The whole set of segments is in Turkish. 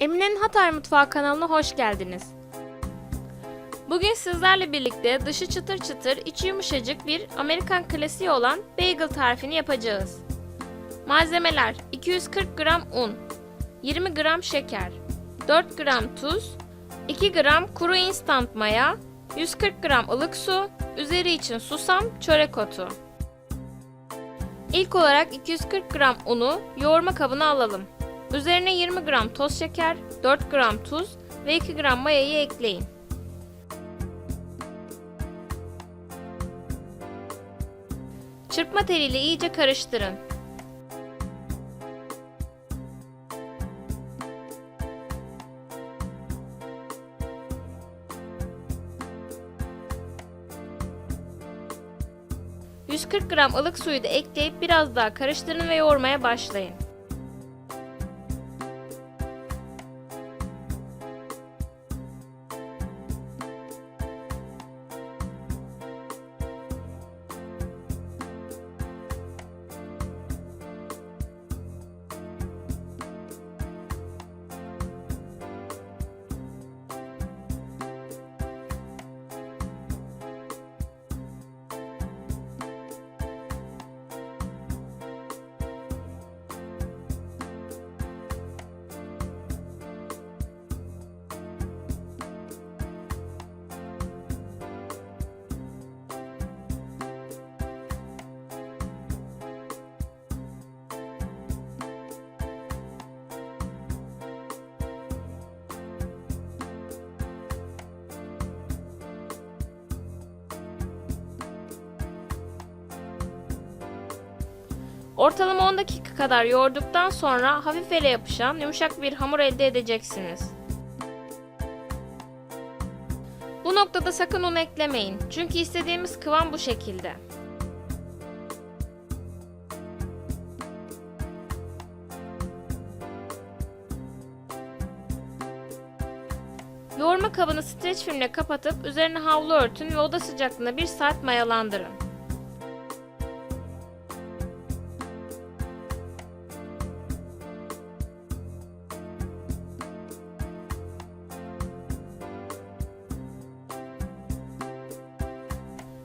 Emine'nin Hatay Mutfağı kanalına hoş geldiniz. Bugün sizlerle birlikte dışı çıtır çıtır, içi yumuşacık bir Amerikan klasiği olan bagel tarifini yapacağız. Malzemeler 240 gram un, 20 gram şeker, 4 gram tuz, 2 gram kuru instant maya, 140 gram ılık su, üzeri için susam, çörek otu. İlk olarak 240 gram unu yoğurma kabına alalım. Üzerine 20 gram toz şeker, 4 gram tuz ve 2 gram mayayı ekleyin. Çırpma teliyle iyice karıştırın. ...140 gram ılık suyu da ekleyip biraz daha karıştırın ve yoğurmaya başlayın. Ortalama 10 dakika kadar yoğurduktan sonra hafif ele yapışan yumuşak bir hamur elde edeceksiniz. Bu noktada sakın un eklemeyin. Çünkü istediğimiz kıvam bu şekilde. Yoğurma kabını streç filmle kapatıp üzerine havlu örtün ve oda sıcaklığında 1 saat mayalandırın.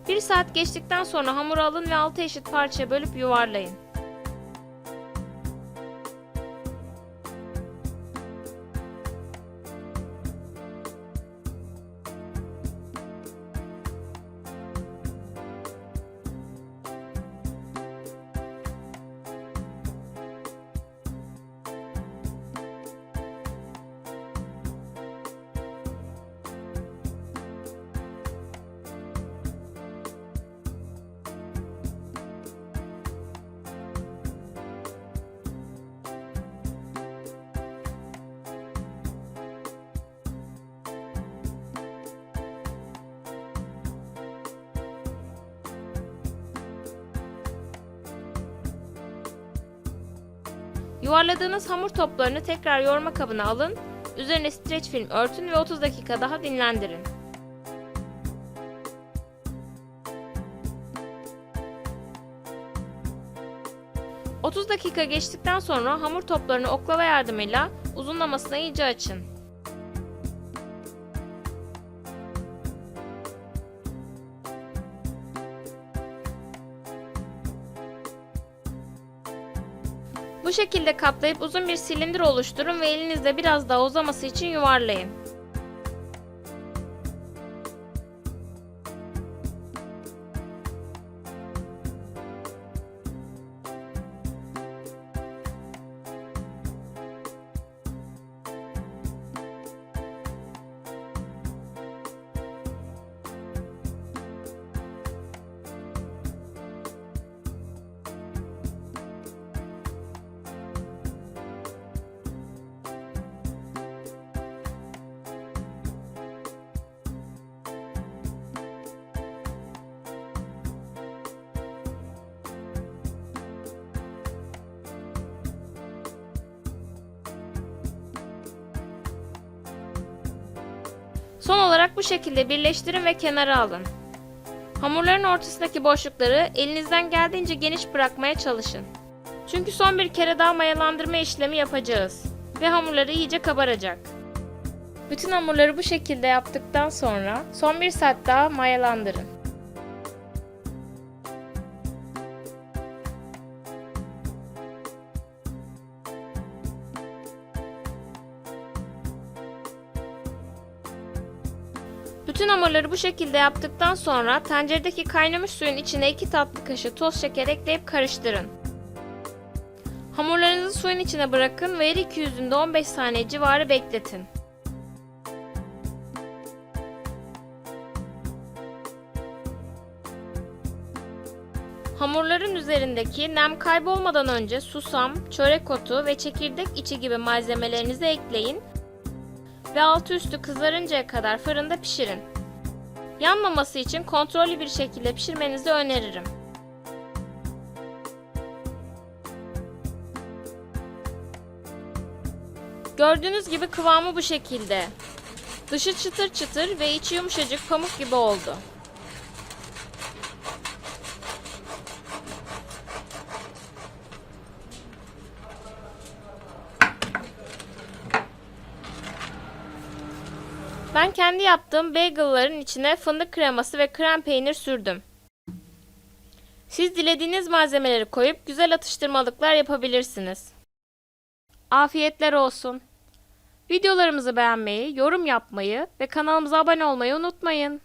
Bir saat geçtikten sonra hamuru alın ve 6 eşit parçaya bölüp yuvarlayın. Yuvarladığınız hamur toplarını tekrar yoğurma kabına alın, üzerine streç film örtün ve 30 dakika daha dinlendirin. ...30 dakika geçtikten sonra hamur toplarını oklava yardımıyla uzunlamasına iyice açın. Bu şekilde kaplayıp uzun bir silindir oluşturun ve elinizle biraz daha uzaması için yuvarlayın. Son olarak bu şekilde birleştirin ve kenara alın. Hamurların ortasındaki boşlukları elinizden geldiğince geniş bırakmaya çalışın. Çünkü son bir kere daha mayalandırma işlemi yapacağız. ve hamurları iyice kabaracak. Bütün hamurları bu şekilde yaptıktan sonra son bir saat daha mayalandırın. Bütün hamurları bu şekilde yaptıktan sonra tenceredeki kaynamış suyun içine 2 tatlı kaşığı toz şeker ekleyip karıştırın. Hamurlarınızı suyun içine bırakın ve her iki yüzünde 15 saniye civarı bekletin. Hamurların üzerindeki nem kaybolmadan önce susam, çörek otu ve çekirdek içi gibi malzemelerinizi ekleyin ve altı üstü kızarıncaya kadar fırında pişirin. Yanmaması için kontrollü bir şekilde pişirmenizi öneririm. Gördüğünüz gibi kıvamı bu şekilde. Dışı çıtır çıtır ve içi yumuşacık pamuk gibi oldu. Ben kendi yaptığım bagel'ların içine fındık kreması ve krem peynir sürdüm. Siz dilediğiniz malzemeleri koyup güzel atıştırmalıklar yapabilirsiniz. Afiyetler olsun. Videolarımızı beğenmeyi, yorum yapmayı ve kanalımıza abone olmayı unutmayın.